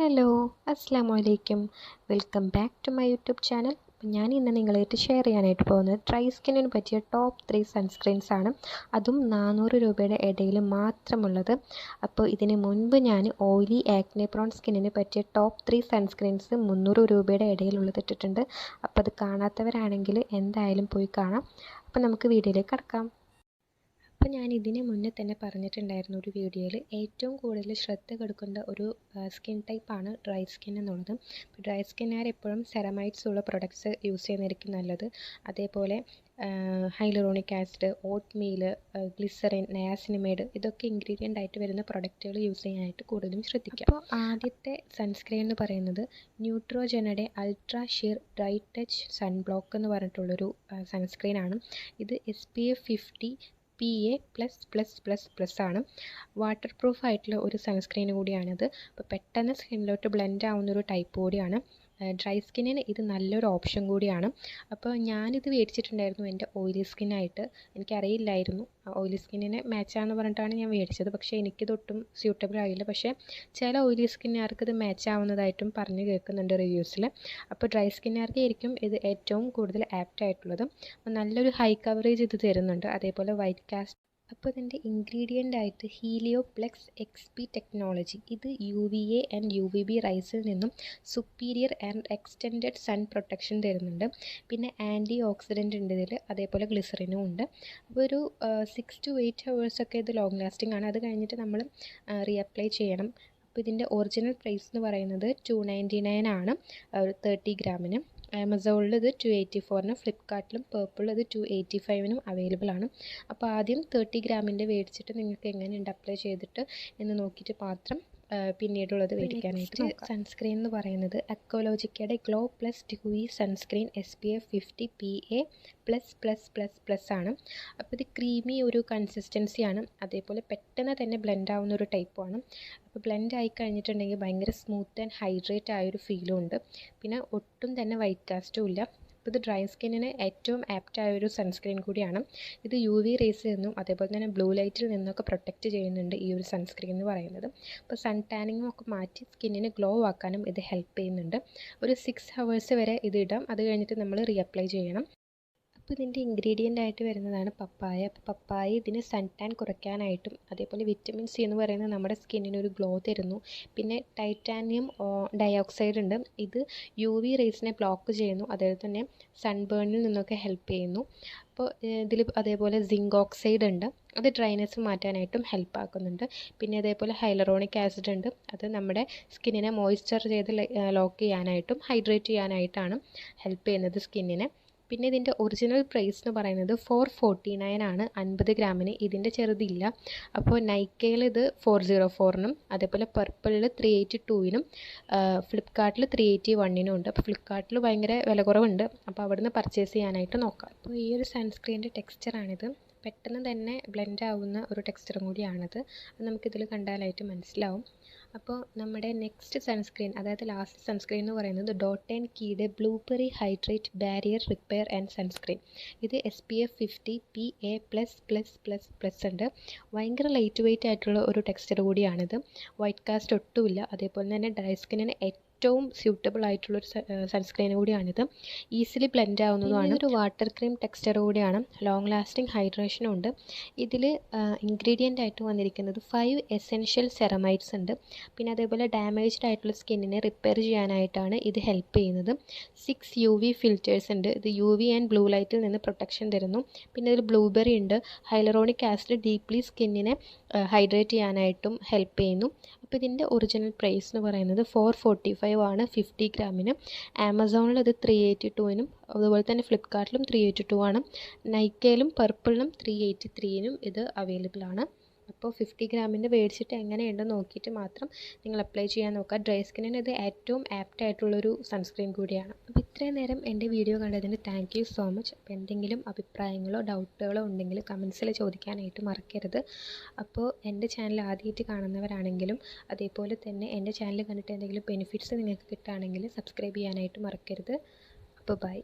Hello അസ്സാം വലൈക്കും welcome back to my YouTube channel. ഞാൻ ഇന്ന് നിങ്ങളായിട്ട് ഷെയർ ചെയ്യാനായിട്ട് പോകുന്നത് ഡ്രൈ സ്കിന്നിന് പറ്റിയ ടോപ്പ് ത്രീ സൺസ്ക്രീൻസ് ആണ്. അതും നാനൂറ് രൂപയുടെ ഇടയിൽ മാത്രമുള്ളത്. അപ്പോൾ ഇതിന് മുൻപ് ഞാൻ ഓയിലി ആക്നെ പ്രോൺ സ്കിന്നിന് പറ്റിയ ടോപ്പ് ത്രീ സൺസ്ക്രീൻസ് മുന്നൂറ് രൂപയുടെ ഇടയിലുള്ളത് ഇട്ടിട്ടുണ്ട്. അപ്പോൾ അത് കാണാത്തവരാണെങ്കിൽ എന്തായാലും പോയി കാണാം. അപ്പോൾ നമുക്ക് വീഡിയോയിലേക്ക് കടക്കാം. അപ്പോൾ ഞാൻ ഇതിന് മുന്നേ തന്നെ പറഞ്ഞിട്ടുണ്ടായിരുന്നു ഒരു വീഡിയോയിൽ ഏറ്റവും കൂടുതൽ ശ്രദ്ധ കൊടുക്കേണ്ട ഒരു സ്കിൻ ടൈപ്പാണ് ഡ്രൈ സ്കിൻ എന്നുള്ളത്. ഡ്രൈ സ്കിന്നുകാർ എപ്പോഴും സെറമൈറ്റ്സ് ഉള്ള പ്രൊഡക്ട്സ് യൂസ് ചെയ്യുന്നതായിരിക്കും നല്ലത്. അതേപോലെ hyaluronic acid oatmeal glycerin niacinamide ഇതൊക്കെ ഇൻഗ്രീഡിയന്റ് ആയിട്ട് വരുന്ന പ്രൊഡക്റ്റുകൾ യൂസ് ചെയ്യാനായിട്ട് കൂടുതലും ശ്രദ്ധിക്കുക അപ്പോൾ ആദ്യത്തെ സൺസ്ക്രീൻ എന്ന് പറയുന്നത് ന്യൂട്രോജനയുടെ ultra sheer dry touch sunblock എന്ന് പറഞ്ഞിട്ടുള്ളൊരു സൺസ്ക്രീനാണ് ഇത് S P F fifty P A plus plus plus plus ആണ്. വാട്ടർ പ്രൂഫ് ആയിട്ടുള്ള ഒരു സൺസ്ക്രീൻ കൂടിയാണിത്. അപ്പോൾ പെട്ടെന്ന് സ്കിന്നിലോട്ട് ബ്ലെൻഡ് ആവുന്ന ഒരു ടൈപ്പ് കൂടിയാണ്. ഡ്രൈ സ്കിന്നിന് ഇത് നല്ലൊരു ഓപ്ഷൻ കൂടിയാണ്. അപ്പോൾ ഞാനിത് മേടിച്ചിട്ടുണ്ടായിരുന്നു എന്റെ ഓയിലി സ്കിന്നായിട്ട് എനിക്കറിയില്ലായിരുന്നു. ഓയിലി സ്കിന്നിന് മാച്ചാന്ന് പറഞ്ഞിട്ടാണ് ഞാൻ മേടിച്ചത്. പക്ഷേ എനിക്കിതൊട്ടും സ്യൂട്ടബിൾ ആയില്ല. പക്ഷേ ചില ഓയിലി സ്കിന്നുകാർക്ക് ഇത് മാച്ച് ആവുന്നതായിട്ടും പറഞ്ഞു കേൾക്കുന്നുണ്ട് റിവ്യൂസിൽ അപ്പോൾ ഡ്രൈ സ്കിന്നുകാർക്കായിരിക്കും ഇത് ഏറ്റവും കൂടുതൽ ആപ്റ്റ് ആയിട്ടുള്ളത്. നല്ലൊരു ഹൈ കവറേജ് ഇത് തരുന്നുണ്ട്. അതേപോലെ വൈറ്റ് കാസ്റ്റ് അപ്പോൾ ഇതിന്റെ ഇൻഗ്രീഡിയന്റ് ആയിട്ട് Helioplex X P technology ഇത് U V A and U V B റൈസിൽ നിന്നും superior and extended sun protection തരുന്നുണ്ട്. പിന്നെ ആന്റി ഓക്സിഡന്റ് ഉണ്ട് ഇതിൽ അതേപോലെ ഗ്ലിസറിനും ഉണ്ട്. അപ്പോൾ ഒരു സിക്സ് ടു എയ്റ്റ് ഹവേഴ്സൊക്കെ ഇത് ലോങ് ലാസ്റ്റിംഗ് ആണ്. അത് കഴിഞ്ഞിട്ട് നമ്മൾ റീഅപ്ലൈ ചെയ്യണം. അപ്പോൾ ഇതിന്റെ ഒറിജിനൽ പ്രൈസ് എന്ന് പറയുന്നത് ടു നയന്റി നയൻ ആണ്. ഒരു തേർട്ടി ഗ്രാമിന് ആമസോണിൽ ഇത് ടു എയ്റ്റി ഫോറിനും ഫ്ലിപ്കാർട്ടിലും പേർപ്പിൾ ഇത് ടു എയ്റ്റി ഫൈവിനും അവൈലബിൾ ആണ്. അപ്പോൾ ആദ്യം തേർട്ടി ഗ്രാമിന്റെ മേടിച്ചിട്ട് നിങ്ങൾക്ക് എങ്ങനെയുണ്ട് അപ്ലൈ ചെയ്തിട്ട് എന്ന് നോക്കിയിട്ട് മാത്രം പിന്നീടുള്ളത് മേടിക്കാനായിട്ട് സൺസ്ക്രീൻ എന്ന് പറയുന്നത് അക്കോലോജിക്കയുടെ glow plus dewy sunscreen S P F fifty P A plus plus plus plus ആണ്. അപ്പോൾ ഇത് ക്രീമി ഒരു കൺസിസ്റ്റൻസിയാണ് അതേപോലെ പെട്ടെന്ന് തന്നെ ബ്ലെൻഡ് ആവുന്ന ഒരു ടൈപ്പുമാണ് അപ്പോൾ ബ്ലെൻഡ് ആയി കഴിഞ്ഞിട്ടുണ്ടെങ്കിൽ ഭയങ്കര സ്മൂത്ത് ആൻഡ് ഹൈഡ്രേറ്റ് ആയൊരു ഫീലും ഉണ്ട്. പിന്നെ ഒട്ടും തന്നെ വൈറ്റ് കാസ്റ്റും ഇല്ല. ഇത് ഡ്രൈ സ്കിന്നിന് ഏറ്റവും ആപ്റ്റ് ആയ ഒരു സൺസ്ക്രീൻ കൂടിയാണ്. ഇത് യു വി റേസിൽ നിന്നും അതേപോലെ തന്നെ ബ്ലൂ ലൈറ്റിൽ നിന്നൊക്കെ പ്രൊട്ടക്റ്റ് ചെയ്യുന്നുണ്ട് ഈ ഒരു സൺസ്ക്രീൻ എന്ന് പറയുന്നത്. അപ്പോൾ സൺ ടാനിങ്ങും ഒക്കെ മാറ്റി സ്കിന്നിന് ഗ്ലോ ആക്കാനും ഇത് ഹെൽപ്പ് ചെയ്യുന്നുണ്ട്. ഒരു സിക്സ് ഹവേഴ്സ് വരെ ഇത് ഇടാം. അത് കഴിഞ്ഞിട്ട് നമ്മൾ റീഅപ്ലൈ ചെയ്യണം. അപ്പോൾ ഇതിന്റെ ഇൻഗ്രീഡിയന്റ് ആയിട്ട് വരുന്നതാണ് പപ്പായ. അപ്പോൾ പപ്പായ ഇതിന് സൺ ടാൻ കുറയ്ക്കാനായിട്ടും അതേപോലെ വിറ്റമിൻ സി എന്ന് പറയുന്നത് നമ്മുടെ സ്കിന്നിന് ഒരു ഗ്ലോ തരുന്നു. പിന്നെ ടൈറ്റാനിയം ഡയോക്സൈഡ് ഉണ്ട്. ഇത് യു വി റേസിനെ ബ്ലോക്ക് ചെയ്യുന്നു. അതേപോലെ തന്നെ സൺബേണിൽ നിന്നൊക്കെ ഹെൽപ്പ് ചെയ്യുന്നു. അപ്പോൾ ഇതിൽ അതേപോലെ സിങ്ക് ഓക്സൈഡ് ഉണ്ട്. അത് ഡ്രൈനെസ് മാറ്റാനായിട്ടും ഹെൽപ്പ് ആക്കുന്നുണ്ട്. പിന്നെ അതേപോലെ ഹൈലറോണിക് ആസിഡ് ഉണ്ട്. അത് നമ്മുടെ സ്കിന്നിനെ മോയ്സ്ചർ ചെയ്ത് ലോക്ക് ചെയ്യാനായിട്ടും ഹൈഡ്രേറ്റ് ചെയ്യാനായിട്ടാണ് ഹെൽപ്പ് ചെയ്യുന്നത് സ്കിന്നിനെ പിന്നെ ഇതിന്റെ ഒറിജിനൽ പ്രൈസ് എന്ന് പറയുന്നത് ഫോർ ഫോർട്ടി നയൻ ആണ്. അൻപത് ഗ്രാമിന് ഇതിന്റെ ചെറുതില്ല. അപ്പോൾ നൈക്കയിൽ ഇത് ഫോർ സീറോ ഫോറിനും അതേപോലെ പർപ്പിളിൽ ത്രീ എയ്റ്റി ടൂവിനും ഫ്ലിപ്കാർട്ടിൽ ത്രീ എയ്റ്റി വണ്ണിനും ഉണ്ട്. അപ്പോൾ ഫ്ലിപ്കാർട്ടിൽ ഭയങ്കര വില കുറവുണ്ട്. അപ്പോൾ അവിടുന്ന് പർച്ചേസ് ചെയ്യാനായിട്ട് നോക്കാം. അപ്പോൾ ഈ ഒരു സൺസ്ക്രീനിന്റെ ടെക്സ്ചറാണിത് പെട്ടെന്ന് തന്നെ ബ്ലെൻഡ് ആവുന്ന ഒരു ടെക്സ്ചറും കൂടിയാണത്. അത് നമുക്കിതിൽ കണ്ടാലായിട്ട് മനസ്സിലാവും. അപ്പോൾ നമ്മുടെ നെക്സ്റ്റ് സൺസ്ക്രീൻ അതായത് ലാസ്റ്റ് സൺസ്ക്രീൻ എന്ന് പറയുന്നത് ഡോട്ട് ആൻഡ് കീയുടെ blueberry hydrate barrier repair and sunscreen ഇത് S P F fifty P A plus plus plus plus ഉണ്ട്. ഭയങ്കര ലൈറ്റ് വെയിറ്റ് ആയിട്ടുള്ള ഒരു ടെക്സ്ചർ കൂടിയാണിത്. വൈറ്റ് കാസ്റ്റ് ഒട്ടുമില്ല. അതേപോലെ തന്നെ ഡ്രൈ സ്കിന്നിന് ഏറ്റവും സ്യൂട്ടബിൾ ആയിട്ടുള്ള ആയിട്ടുള്ളൊരു സൺസ്ക്രീൻ കൂടിയാണിത്. ഈസിലി ബ്ലെൻഡ് ആവുന്നതുമാണ് ഒരു വാട്ടർ ക്രീം ടെക്സ്ചർ കൂടിയാണ്. ലോങ് ലാസ്റ്റിംഗ് ഹൈഡ്രേഷനും ഉണ്ട്. ഇതിൽ ഇൻഗ്രീഡിയന്റ് ആയിട്ട് വന്നിരിക്കുന്നത് ഫൈവ് എസെൻഷ്യൽ സെറമൈറ്റ്സ് ഉണ്ട്. പിന്നെ അതേപോലെ ഡാമേജ്ഡ് ആയിട്ടുള്ള സ്കിന്നിനെ റിപ്പയർ ചെയ്യാനായിട്ടാണ് ഇത് ഹെൽപ്പ് ചെയ്യുന്നത്. സിക്സ് യു വി ഫിൽറ്റേഴ്സ് ഉണ്ട്. ഇത് യു വി ആൻഡ് ബ്ലൂ ലൈറ്റിൽ നിന്ന് പ്രൊട്ടക്ഷൻ തരുന്നു. പിന്നെ ഇതിൽ ബ്ലൂബെറി ഉണ്ട്. ഹൈലറോണിക് ആസിഡ് ഡീപ്ലി സ്കിന്നിനെ ഹൈഡ്രേറ്റ് ചെയ്യാനായിട്ടും ഹെൽപ്പ് ചെയ്യുന്നു. അപ്പോൾ ഇതിന്റെ ഒറിജിനൽ പ്രൈസ് എന്ന് പറയുന്നത് ഫോർ ഫോർട്ടി ഫൈവ് ആണ് ഫിഫ്റ്റി ഗ്രാമിന് ആമസോണിൽ അത് ത്രീ എയ്റ്റി ടുവിനും അതുപോലെ തന്നെ ഫ്ലിപ്കാർട്ടിലും ത്രീ എയ്റ്റി ടു ആണ്. നൈക്കയിലും പർപ്പിളിലും ത്രീ എയ്റ്റി ത്രീയിനും ഇത് അവൈലബിൾ ആണ്. അപ്പോൾ ഫിഫ്റ്റി ഗ്രാമിന്റെ മേടിച്ചിട്ട് എങ്ങനെയുണ്ടെന്ന് നോക്കിയിട്ട് മാത്രം നിങ്ങൾ അപ്ലൈ ചെയ്യാൻ നോക്കുക. ഡ്രൈ സ്കിന്നിന് ഇത് ഏറ്റവും ആപ്റ്റ് ആയിട്ടുള്ളൊരു സൺസ്ക്രീൻ കൂടിയാണ്. അപ്പോൾ ഇത്രയും നേരം എന്റെ വീഡിയോ കണ്ടതിന് താങ്ക് യു സോ മച്ച്. അപ്പോൾ എന്തെങ്കിലും അഭിപ്രായങ്ങളോ ഡൗട്ടുകളോ ഉണ്ടെങ്കിൽ കമൻസിൽ ചോദിക്കാനായിട്ട് മറക്കരുത്. അപ്പോൾ എന്റെ ചാനൽ ആദ്യമായിട്ട് കാണുന്നവരാണെങ്കിലും അതേപോലെ തന്നെ എന്റെ ചാനൽ കണ്ടിട്ട് എന്തെങ്കിലും ബെനിഫിറ്റ്സ് നിങ്ങൾക്ക് കിട്ടുകയാണെങ്കിൽ സബ്സ്ക്രൈബ് ചെയ്യാനായിട്ട് മറക്കരുത്. അപ്പോൾ ബൈ.